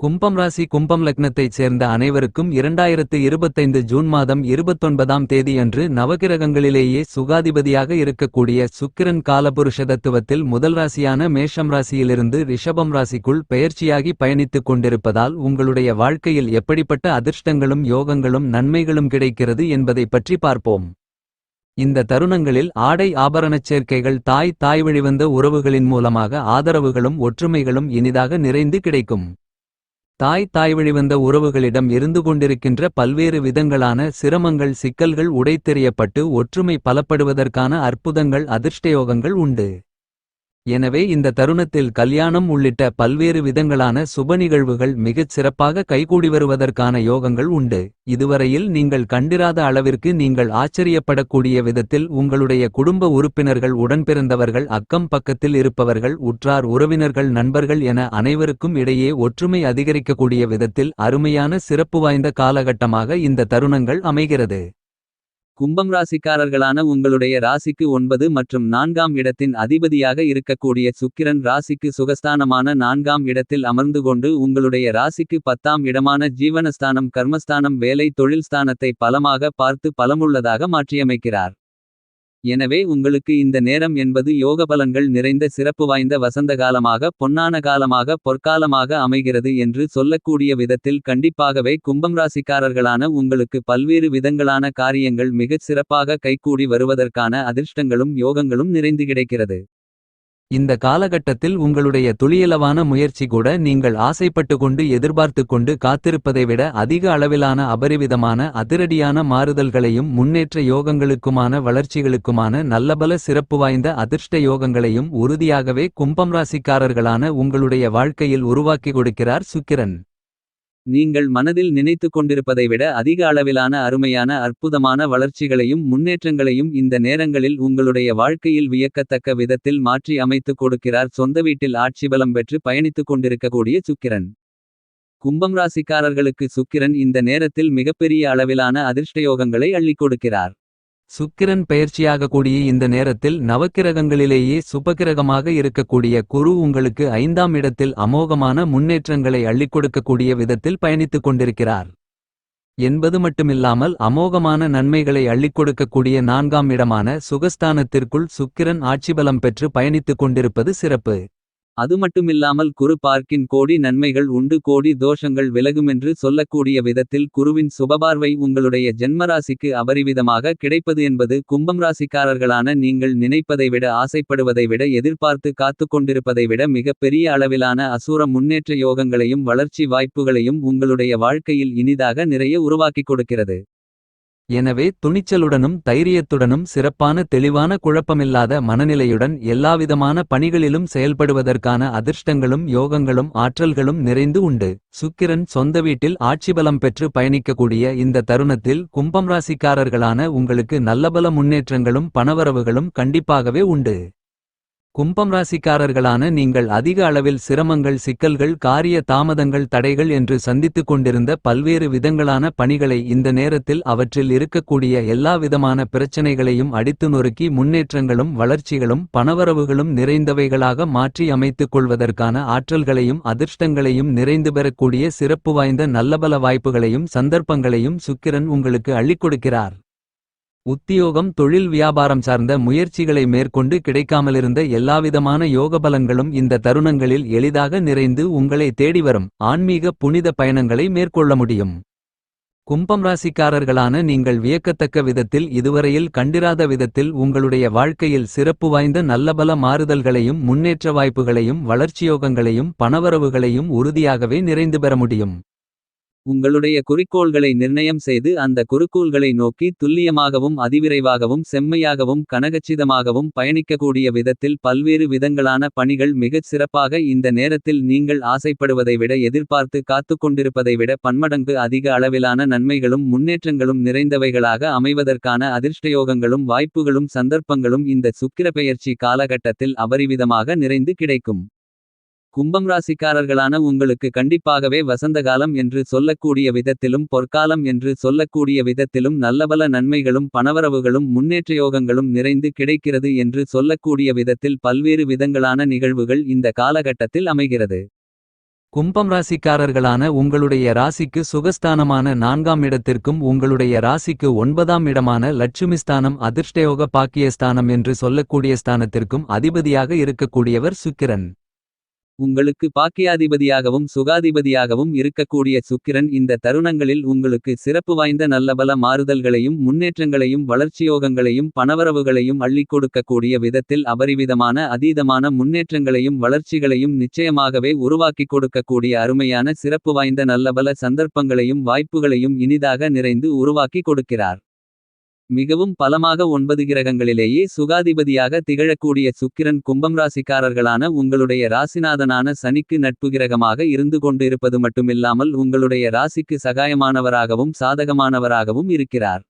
கும்பம் ராசி கும்பம் லக்னத்தைச் சேர்ந்த அனைவருக்கும் இரண்டாயிரத்து இருபத்தைந்து ஜூன் மாதம் இருபத்தொன்பதாம் தேதியன்று நவகிரகங்களிலேயே சுகாதிபதியாக இருக்கக்கூடிய சுக்கிரன் காலபுருஷ தத்துவத்தில் முதல் ராசியான மேஷம் ராசியிலிருந்து ரிஷபம் ராசிக்குள் பெயர்ச்சியாகி பயணித்துக் கொண்டிருப்பதால் உங்களுடைய வாழ்க்கையில் எப்படிப்பட்ட அதிர்ஷ்டங்களும் யோகங்களும் நன்மைகளும் கிடைக்கிறது என்பதைப் பற்றி பார்ப்போம். இந்த தருணங்களில் ஆடை ஆபரணச் சேர்க்கைகள் தாய் தாய் வழிவந்த உறவுகளின் மூலமாக ஆதரவுகளும் ஒற்றுமைகளும் இனிதாக நிறைந்து கிடைக்கும். தாய் தாய் வழிவந்த உறவுகளிடம் இருந்து கொண்டிருக்கின்ற பல்வேறு விதங்களான சிரமங்கள் சிக்கல்கள் உடைத்தெறியப்பட்டு ஒற்றுமை பலப்படுவதற்கான அற்புதங்கள் அதிர்ஷ்டயோகங்கள் உண்டு. எனவே இந்த தருணத்தில் கல்யாணம் உள்ளிட்ட பல்வேறு விதங்களான சுப நிகழ்வுகள் மிகச் சிறப்பாக கைகூடி வருவதற்கான யோகங்கள் உண்டு. இதுவரையில் நீங்கள் கண்டிராத அளவிற்கு நீங்கள் ஆச்சரியப்படக்கூடிய விதத்தில் உங்களுடைய குடும்ப உறுப்பினர்கள் உடன்பிறந்தவர்கள் அக்கம் பக்கத்தில் இருப்பவர்கள் உற்றார் உறவினர்கள் நண்பர்கள் என அனைவருக்கும் இடையே ஒற்றுமை அதிகரிக்கக்கூடிய விதத்தில் அருமையான சிறப்பு வாய்ந்த காலகட்டமாக இந்த தருணங்கள் அமைகிறது. கும்பம் ராசிக்காரர்களான உங்களுடைய ராசிக்கு ஒன்பது மற்றும் நான்காம் இடத்தின் அதிபதியாக இருக்கக்கூடிய சுக்கிரன் ராசிக்கு சுகஸ்தானமான நான்காம் இடத்தில் அமர்ந்து கொண்டு உங்களுடைய ராசிக்கு பத்தாம் இடமான ஜீவனஸ்தானம் கர்மஸ்தானம் வேலை தொழில் ஸ்தானத்தை பலமாக பார்த்து பலமுள்ளதாக மாற்றியமைக்கிறார். எனவே உங்களுக்கு இந்த நேரம் என்பது யோகபலன்கள் நிறைந்த சிறப்பு வாய்ந்த வசந்த காலமாக பொன்னான காலமாக பொற்காலமாக அமைகிறது என்று சொல்லக்கூடிய விதத்தில் கண்டிப்பாகவே கும்பம் ராசிக்காரர்களான உங்களுக்கு பல்வேறு விதங்களான காரியங்கள் மிகச் சிறப்பாக கைகூடி வருவதற்கான அதிர்ஷ்டங்களும் யோகங்களும் நிறைந்து கிடைக்கிறது. இந்த காலகட்டத்தில் உங்களுடைய துளியளவான முயற்சி கூட நீங்கள் ஆசைப்பட்டு கொண்டு எதிர்பார்த்து கொண்டு காத்திருப்பதை விட அதிக அளவிலான அபரிவிதமான அதிரடியான மாறுதல்களையும் முன்னேற்ற யோகங்களுக்குமான வளர்ச்சிகளுக்குமான நல்லபல சிறப்பு வாய்ந்த அதிர்ஷ்ட யோகங்களையும் உறுதியாகவே கும்பம் ராசிக்காரர்களான உங்களுடைய வாழ்க்கையில் உருவாக்கி கொடுக்கிறார் சுக்கிரன். நீங்கள் மனதில் நினைத்து கொண்டிருப்பதை விட அதிக அளவிலான அருமையான அற்புதமான வளர்ச்சிகளையும் முன்னேற்றங்களையும் இந்த நேரங்களில் உங்களுடைய வாழ்க்கையில் வியக்கத்தக்க விதத்தில் மாற்றி அமைத்துக் கொடுக்கிறார். சொந்த வீட்டில் ஆட்சி பலம் பெற்று பயணித்துக் கொண்டிருக்கக்கூடிய சுக்கிரன். கும்பம் ராசிக்காரர்களுக்கு சுக்கிரன் இந்த நேரத்தில் மிகப்பெரிய அளவிலான அதிர்ஷ்டயோகங்களை அள்ளிக் கொடுக்கிறார். சுக்கிரன் பெயர்ச்சியாக கூடிய இந்த நேரத்தில் நவக்கிரகங்களிலேயே சுபகிரகமாக இருக்கக்கூடிய குரு உங்களுக்கு ஐந்தாம் இடத்தில் அமோகமான முன்னேற்றங்களை அள்ளிக் கொடுக்கக்கூடிய விதத்தில் பயணித்துக் கொண்டிருக்கிறார். என்பது மட்டுமில்லாமல் அமோகமான நன்மைகளை அள்ளிக் கொடுக்கக்கூடிய நான்காம் இடமான சுகஸ்தானத்திற்குள் சுக்கிரன் ஆட்சிபலம் பெற்று பயணித்துக் கொண்டிருப்பது சிறப்பு. அது மட்டுமில்லாமல் குரு பார்க்கின் கோடி நன்மைகள் உண்டு. கோடி தோஷங்கள் விலகுமென்று சொல்லக்கூடிய விதத்தில் குருவின் சுபபார்வை உங்களுடைய ஜென்மராசிக்கு அபரிவிதமாக கிடைப்பது என்பது கும்பம் ராசிக்காரர்களான நீங்கள் நினைப்பதை விட ஆசைப்படுவதை விட எதிர்பார்த்து காத்து கொண்டிருப்பதை விட மிகப்பெரிய அளவிலான அசூர முன்னேற்ற யோகங்களையும் வளர்ச்சி வாய்ப்புகளையும் உங்களுடைய வாழ்க்கையில் இனிதாக நிறைய உருவாக்கிக் கொடுக்கிறது. எனவே துணிச்சலுடனும் தைரியத்துடனும் சிறப்பான தெளிவான குழப்பமில்லாத மனநிலையுடன் எல்லாவிதமான பணிகளிலும் செயல்படுவதற்கான அதிர்ஷ்டங்களும் யோகங்களும் ஆற்றல்களும் நிறைந்து உண்டு. சுக்கிரன் சொந்த வீட்டில் ஆட்சிபலம் பெற்று பயணிக்கக்கூடிய இந்த தருணத்தில் கும்பம் ராசிக்காரர்களான உங்களுக்கு நல்லபல முன்னேற்றங்களும் பணவரவுகளும் கண்டிப்பாகவே உண்டு. கும்பம் ராசிக்காரர்களான நீங்கள் அதிக அளவில் சிரமங்கள் சிக்கல்கள் காரிய தாமதங்கள் தடைகள் என்று சந்தித்துக் கொண்டிருந்த பல்வேறு விதங்களான பணிகளை இந்த நேரத்தில் அவற்றில் இருக்கக்கூடிய எல்லா விதமான பிரச்சனைகளையும் அடித்து நொறுக்கி முன்னேற்றங்களும் வளர்ச்சிகளும் பணவரவுகளும் நிறைந்தவைகளாக மாற்றி அமைத்துக் கொள்வதற்கான ஆற்றல்களையும் அதிர்ஷ்டங்களையும் நிறைந்து பெறக்கூடிய சிறப்பு வாய்ந்த நல்லபல வாய்ப்புகளையும் சந்தர்ப்பங்களையும் சுக்கிரன் உங்களுக்கு அள்ளிக் கொடுக்கிறார். உத்தியோகம் தொழில் வியாபாரம் சார்ந்த முயற்சிகளை மேற்கொண்டு கிடைக்காமலிருந்த எல்லாவிதமான யோகபலன்களும் இந்த தருணங்களில் எளிதாக நிறைந்து உங்களை தேடிவரும் ஆன்மீக புனித பயணங்களை மேற்கொள்ள முடியும். கும்பம் ராசிக்காரர்களான நீங்கள் வியக்கத்தக்க விதத்தில் இதுவரையில் கண்டிராத விதத்தில் உங்களுடைய வாழ்க்கையில் சிறப்பு வாய்ந்த நல்லபல மாறுதல்களையும் முன்னேற்ற வாய்ப்புகளையும் வளர்ச்சியோகங்களையும் பணவரவுகளையும் உறுதியாகவே நிறைந்து பெற முடியும். உங்களுடைய குறிக்கோள்களை நிர்ணயம் செய்து அந்த குறிக்கோள்களை நோக்கி துல்லியமாகவும் அதிவிரைவாகவும் செம்மையாகவும் கனகச்சிதமாகவும் பயணிக்கக்கூடிய விதத்தில் பல்வேறு விதங்களான பணிகள் மிகச் சிறப்பாக இந்த நேரத்தில் நீங்கள் ஆசைப்படுவதை விட எதிர்பார்த்து காத்துக்கொண்டிருப்பதை விட பன்மடங்கு அதிக அளவிலான நன்மைகளும் முன்னேற்றங்களும் நிறைந்தவைகளாக அமைவதற்கான அதிர்ஷ்டயோகங்களும் வாய்ப்புகளும் சந்தர்ப்பங்களும் இந்த சுக்கிர பெயர்ச்சி காலகட்டத்தில் அபரிவிதமாக நிறைந்து கிடைக்கும். கும்பம் ராசிக்காரர்களான உங்களுக்கு கண்டிப்பாகவே வசந்தகாலம் என்று சொல்லக்கூடிய விதத்திலும் பொற்காலம் என்று சொல்லக்கூடிய விதத்திலும் நல்லபல நன்மைகளும் பணவரவுகளும் முன்னேற்றயோகங்களும் நிறைந்து கிடைக்கிறது என்று சொல்லக்கூடிய விதத்தில் பல்வேறு விதங்களான நிகழ்வுகள் இந்த காலகட்டத்தில் அமைகிறது. கும்பம் ராசிக்காரர்களான உங்களுடைய ராசிக்கு சுகஸ்தானமான நான்காம் இடத்திற்கும் உங்களுடைய ராசிக்கு ஒன்பதாம் இடமான லட்சுமிஸ்தானம் அதிர்ஷ்டயோக பாக்கியஸ்தானம் என்று சொல்லக்கூடிய ஸ்தானத்திற்கும் அதிபதியாக இருக்கக்கூடியவர் சுக்கிரன். உங்களுக்கு பாக்கியாதிபதியாகவும் சுகாதிபதியாகவும் இருக்கக்கூடிய சுக்கிரன் இந்த தருணங்களில் உங்களுக்கு சிறப்பு வாய்ந்த நல்லபல மாறுதல்களையும் முன்னேற்றங்களையும் வளர்ச்சியோகங்களையும் பணவரவுகளையும் அள்ளிக் கொடுக்கக்கூடிய விதத்தில் அபரிவிதமான அதீதமான முன்னேற்றங்களையும் வளர்ச்சிகளையும் நிச்சயமாகவே உருவாக்கிக் கொடுக்கக்கூடிய அருமையான சிறப்பு வாய்ந்த நல்லபல சந்தர்ப்பங்களையும் வாய்ப்புகளையும் இனிதாக நிறைந்து உருவாக்கிக் கொடுக்கிறார். மிகவும் பலமாக ஒன்பது கிரகங்களிலேயே சுகாதிபதியாக திகழக்கூடிய சுக்கிரன் கும்பம் ராசிக்காரர்களான உங்களுடைய ராசிநாதனான சனிக்கு நட்பு கிரகமாக இருந்து கொண்டிருப்பது மட்டுமில்லாமல் உங்களுடைய ராசிக்கு சகாயமானவராகவும் சாதகமானவராகவும் இருக்கிறார்.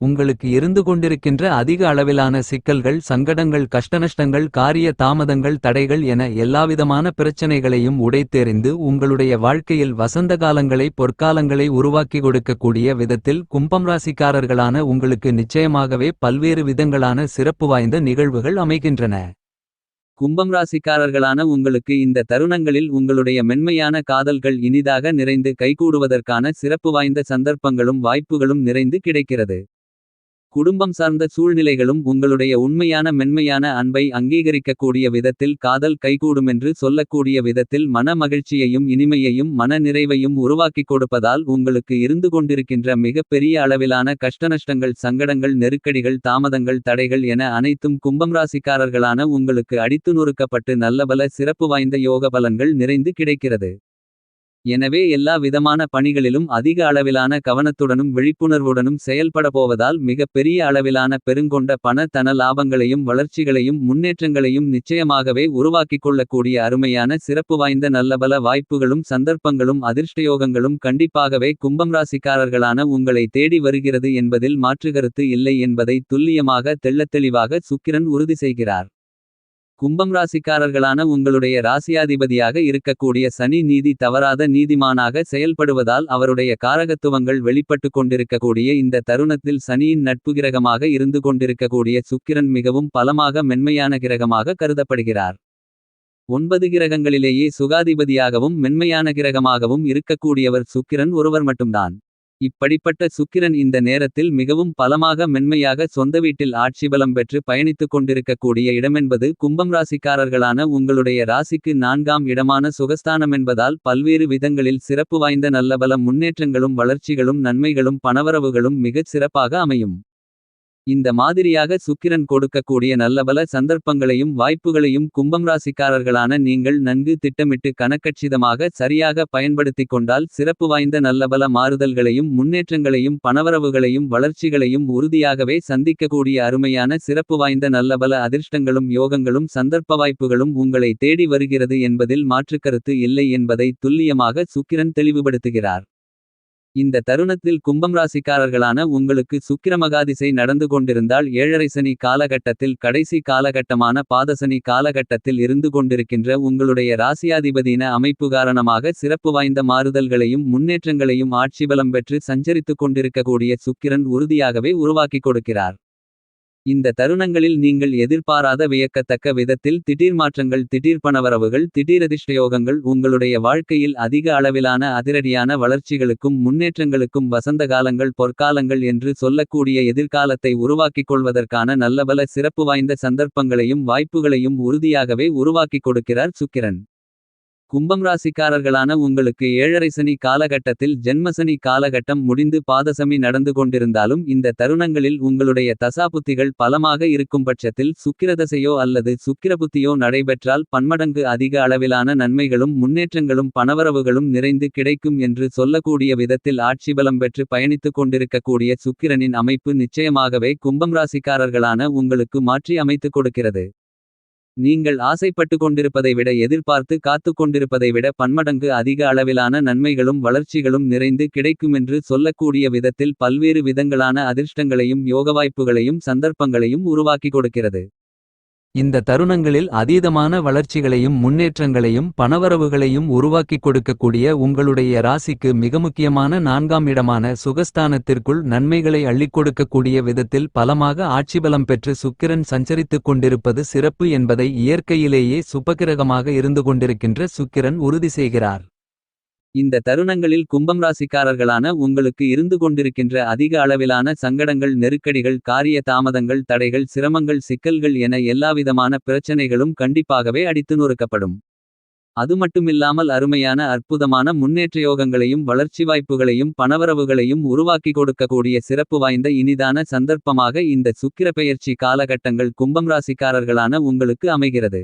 உங்களுக்கு இருந்து கொண்டிருக்கின்ற அதிக அளவிலான சிக்கல்கள் சங்கடங்கள் கஷ்டநஷ்டங்கள் காரிய தாமதங்கள் தடைகள் என எல்லாவிதமான பிரச்சனைகளையும் உடைத்தெறிந்து உங்களுடைய வாழ்க்கையில் வசந்த காலங்களை பொற்காலங்களை உருவாக்கி கொடுக்கக்கூடிய விதத்தில் கும்பம் ராசிக்காரர்களான உங்களுக்கு நிச்சயமாகவே பல்வேறு விதங்களான சிறப்பு வாய்ந்த நிகழ்வுகள் அமைகின்றன. கும்பம் ராசிக்காரர்களான உங்களுக்கு இந்த தருணங்களில் உங்களுடைய மென்மையான காதல்கள் இனிதாக நிறைந்து கைகூடுவதற்கான சிறப்பு வாய்ந்த சந்தர்ப்பங்களும் வாய்ப்புகளும் நிறைந்து கிடைக்கிறது. குடும்பம் சார்ந்த சூழ்நிலைகளும் உங்களுடைய உண்மையான மென்மையான அன்பை அங்கீகரிக்கக்கூடிய விதத்தில் காதல் கைகூடுமென்று சொல்லக்கூடிய விதத்தில் மன மகிழ்ச்சியையும் இனிமையையும் மன நிறைவையும் உருவாக்கிக் கொடுப்பதால் உங்களுக்கு இருந்து கொண்டிருக்கின்ற மிகப்பெரிய அளவிலான கஷ்டநஷ்டங்கள் சங்கடங்கள் நெருக்கடிகள் தாமதங்கள் தடைகள் என அனைத்தும் கும்பம் ராசிக்காரர்களான உங்களுக்கு அடித்து நொறுக்கப்பட்டு நல்லபல சிறப்பு வாய்ந்த யோக பலன்கள் நிறைந்து கிடைக்கிறது. எனவே எல்லா விதமான பணிகளிலும் அதிக அளவிலான கவனத்துடனும் விழிப்புணர்வுடனும் செயல்பட போவதால் அளவிலான பெருங்கொண்ட பண தன லாபங்களையும் வளர்ச்சிகளையும் முன்னேற்றங்களையும் நிச்சயமாகவே உருவாக்கிக் கொள்ளக்கூடிய அருமையான சிறப்பு வாய்ந்த நல்லபல வாய்ப்புகளும் சந்தர்ப்பங்களும் அதிர்ஷ்டயோகங்களும் கண்டிப்பாகவே கும்பம் ராசிக்காரர்களான உங்களை தேடி வருகிறது என்பதில் மாற்றுகருத்து இல்லை என்பதை துல்லியமாக தெள்ளத்தெளிவாக சுக்கிரன் உறுதி செய்கிறார். கும்பம் ராசிக்காரர்களான உங்களுடைய ராசியாதிபதியாக இருக்கக்கூடிய சனி நீதி தவறாத நீதிமானாக செயல்படுவதால் அவருடைய காரகத்துவங்கள் வெளிப்பட்டு கொண்டிருக்கக்கூடிய இந்த தருணத்தில் சனியின் நட்பு கிரகமாக இருந்து கொண்டிருக்கக்கூடிய சுக்கிரன் மிகவும் பலமாக மென்மையான கிரகமாக கருதப்படுகிறார். ஒன்பது கிரகங்களிலேயே சுகாதிபதியாகவும் மென்மையான கிரகமாகவும் இருக்கக்கூடியவர் சுக்கிரன் ஒருவர் மட்டும்தான். இப்படிப்பட்ட சுக்கிரன் இந்த நேரத்தில் மிகவும் பலமாக மென்மையாக சொந்த வீட்டில் ஆட்சிபலம் பெற்று பயணித்துக் கொண்டிருக்கக்கூடிய இடமென்பது கும்பம் ராசிக்காரர்களான உங்களுடைய ராசிக்கு நான்காம் இடமான சுகஸ்தானமென்பதால் பல்வேறு விதங்களில் சிறப்பு வாய்ந்த நல்லபல முன்னேற்றங்களும் வளர்ச்சிகளும் நன்மைகளும் பணவரவுகளும் மிகச் சிறப்பாக அமையும். இந்த மாதிரியாக சுக்கிரன் கொடுக்கக்கூடிய நல்லபல சந்தர்ப்பங்களையும் வாய்ப்புகளையும் கும்பம் ராசிக்காரர்களான நீங்கள் நன்கு திட்டமிட்டு கணக்கட்சிதமாக சரியாக பயன்படுத்திக் கொண்டால் சிறப்பு வாய்ந்த நல்லபல மாறுதல்களையும் முன்னேற்றங்களையும் பணவரவுகளையும் வளர்ச்சிகளையும் உறுதியாகவே சந்திக்கக்கூடிய அருமையான சிறப்பு வாய்ந்த நல்லபல அதிர்ஷ்டங்களும் யோகங்களும் சந்தர்ப்ப வாய்ப்புகளும் உங்களை தேடி வருகிறது என்பதில் மாற்றுக்கருத்து இல்லை என்பதை துல்லியமாக சுக்கிரன் தெளிவுபடுத்துகிறார். இந்த தருணத்தில் கும்பம் ராசிக்காரர்களான உங்களுக்கு சுக்கிரமகாதிசை நடந்து கொண்டிருந்தால் ஏழரை சனி காலகட்டத்தில் கடைசி காலகட்டமான பாதசனி காலகட்டத்தில் இருந்து கொண்டிருக்கின்ற உங்களுடைய ராசியாதிபதியின அமைப்பு காரணமாக சிறப்பு வாய்ந்த மாறுதல்களையும் முன்னேற்றங்களையும் ஆட்சிபலம் பெற்று சஞ்சரித்துக் கொண்டிருக்கக்கூடிய சுக்கிரன் உறுதியாகவே உருவாக்கிக் கொடுக்கிறார். இந்த தருணங்களில் நீங்கள் எதிர்பாராத வியக்கத்தக்க விதத்தில் திடீர் மாற்றங்கள் திடீர் பணவரவுகள் திடீரதிர்ஷ்டயோகங்கள் உங்களுடைய வாழ்க்கையில் அதிக அளவிலான அதிரடியான வளர்ச்சிகளுக்கும் முன்னேற்றங்களுக்கும் வசந்த காலங்கள் பொற்காலங்கள் என்று சொல்லக்கூடிய எதிர்காலத்தை உருவாக்கிக் கொள்வதற்கான நல்லபல சிறப்பு வாய்ந்த சந்தர்ப்பங்களையும் வாய்ப்புகளையும் உறுதியாகவே உருவாக்கிக் கொடுக்கிறார் சுக்கிரன். கும்பம் ராசிக்காரர்களான உங்களுக்கு ஏழரை சனி காலகட்டத்தில் ஜென்மசனி காலகட்டம் முடிந்து பாதசமி நடந்து கொண்டிருந்தாலும் இந்த தருணங்களில் உங்களுடைய தசாபுத்திகள் பலமாக இருக்கும் பட்சத்தில் சுக்கிரதசையோ அல்லது சுக்கிரபுத்தியோ நடைபெற்றால் பன்மடங்கு அதிக அளவிலான நன்மைகளும் முன்னேற்றங்களும் பணவரவுகளும் நிறைந்து கிடைக்கும் என்று சொல்லக்கூடிய விதத்தில் ஆட்சிபலம் பெற்று பயணித்துக் கொண்டிருக்கக்கூடிய சுக்கிரனின் அமைப்பு நிச்சயமாகவே கும்பம் ராசிக்காரர்களான உங்களுக்கு மாற்றி அமைத்துக் கொடுக்கிறது. நீங்கள் ஆசைப்பட்டு கொண்டிருப்பதை விட எதிர்பார்த்து காத்து கொண்டிருப்பதை விட பன்மடங்கு அதிக அளவிலான நன்மைகளும் வளர்ச்சிகளும் நிறைந்து கிடைக்குமென்று சொல்லக்கூடிய விதத்தில் பல்வேறு விதங்களான அதிர்ஷ்டங்களையும் யோகவாய்ப்புகளையும் சந்தர்ப்பங்களையும் உருவாக்கி கொடுக்கிறது. இந்த தருணங்களில் அதீதமான வளர்ச்சிகளையும் முன்னேற்றங்களையும் பணவரவுகளையும் உருவாக்கிக் கொடுக்கக்கூடிய உங்களுடைய ராசிக்கு மிக முக்கியமான நான்காம் இடமான சுகஸ்தானத்திற்குள் நன்மைகளை அள்ளிக் கொடுக்கக்கூடிய விதத்தில் பலமாக ஆட்சிபலம் பெற்று சுக்கிரன் சஞ்சரித்துக் கொண்டிருப்பது சிறப்பு என்பதை இயற்கையிலேயே சுபகிரகமாக இருந்து கொண்டிருக்கின்ற சுக்கிரன் உறுதி செய்கிறார். இந்த தருணங்களில் கும்பம் ராசிக்காரர்களான உங்களுக்கு இருந்து கொண்டிருக்கின்ற அதிக அளவிலான சங்கடங்கள் நெருக்கடிகள் காரிய தாமதங்கள் தடைகள் சிரமங்கள் சிக்கல்கள் என எல்லாவிதமான பிரச்சனைகளும் கண்டிப்பாகவே அடித்து நொறுக்கப்படும். அது மட்டுமில்லாமல் அருமையான அற்புதமான முன்னேற்ற யோகங்களையும் வளர்ச்சி வாய்ப்புகளையும் பணவரவுகளையும் உருவாக்கி கொடுக்கக்கூடிய சிறப்பு வாய்ந்த இனிதான சந்தர்ப்பமாக இந்த சுக்கிரப்பெயர்ச்சி காலகட்டங்கள் கும்பம் ராசிக்காரர்களான உங்களுக்கு அமைகிறது.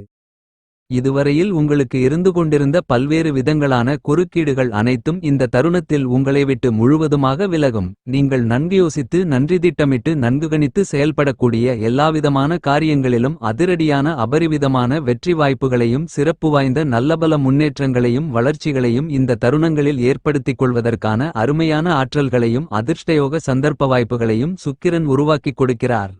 இதுவரையில் உங்களுக்கு இருந்து கொண்டிருந்த பல்வேறு விதங்களான குறுக்கீடுகள் அனைத்தும் இந்த தருணத்தில் உங்களை விட்டு முழுவதுமாக விலகும். நீங்கள் நன்கு யோசித்து நன்றி திட்டமிட்டு நன்கு கணித்து செயல்படக்கூடிய எல்லாவிதமான காரியங்களிலும் அதிரடியான அபரிவிதமான வெற்றி வாய்ப்புகளையும் சிறப்பு வாய்ந்த நல்லபல முன்னேற்றங்களையும் வளர்ச்சிகளையும் இந்த தருணங்களில் ஏற்படுத்திக் கொள்வதற்கான அருமையான ஆற்றல்களையும் அதிர்ஷ்டயோக சந்தர்ப்ப வாய்ப்புகளையும் சுக்கிரன் உருவாக்கிக் கொடுக்கிறார்.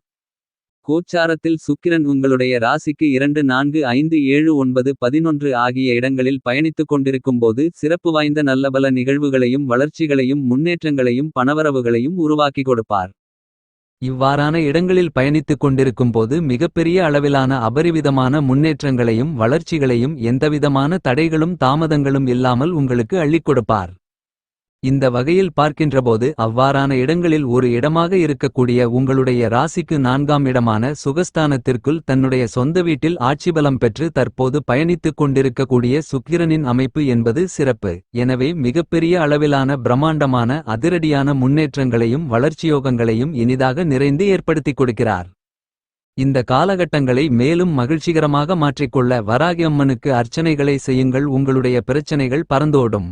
கோச்சாரத்தில் சுக்கிரன் உங்களுடைய ராசிக்கு இரண்டு நான்கு ஐந்து ஏழு ஒன்பது பதினொன்று ஆகிய இடங்களில் பயணித்துக் கொண்டிருக்கும்போது சிறப்பு வாய்ந்த நல்லபல நிகழ்வுகளையும் வளர்ச்சிகளையும் முன்னேற்றங்களையும் பணவரவுகளையும் உருவாக்கி கொடுப்பார். இவ்வாறான இடங்களில் பயணித்துக் கொண்டிருக்கும்போது மிகப்பெரிய அளவிலான அபரிவிதமான முன்னேற்றங்களையும் வளர்ச்சிகளையும் எந்தவிதமான தடைகளும் தாமதங்களும் இல்லாமல் உங்களுக்கு அள்ளிக் கொடுப்பார். இந்த வகையில் பார்க்கின்றபோது அவ்வாறான இடங்களில் ஒரு இடமாக இருக்கக்கூடிய உங்களுடைய ராசிக்கு நான்காம் இடமான சுகஸ்தானத்திற்குள் தன்னுடைய சொந்த வீட்டில் ஆட்சிபலம் பெற்று தற்போது பயணித்துக் கொண்டிருக்கக்கூடிய சுக்கிரனின் அமைப்பு என்பது சிறப்பு. எனவே மிகப்பெரிய அளவிலான பிரம்மாண்டமான அதிரடியான முன்னேற்றங்களையும் வளர்ச்சியோகங்களையும் இனிதாக நிறைந்து ஏற்படுத்திக் கொடுக்கிறார். இந்த காலகட்டங்களை மேலும் மகிழ்ச்சிகரமாக மாற்றிக்கொள்ள வராகி அம்மனுக்கு அர்ச்சனைகளை செய்யுங்கள். உங்களுடைய பிரச்சனைகள் பறந்தோடும்.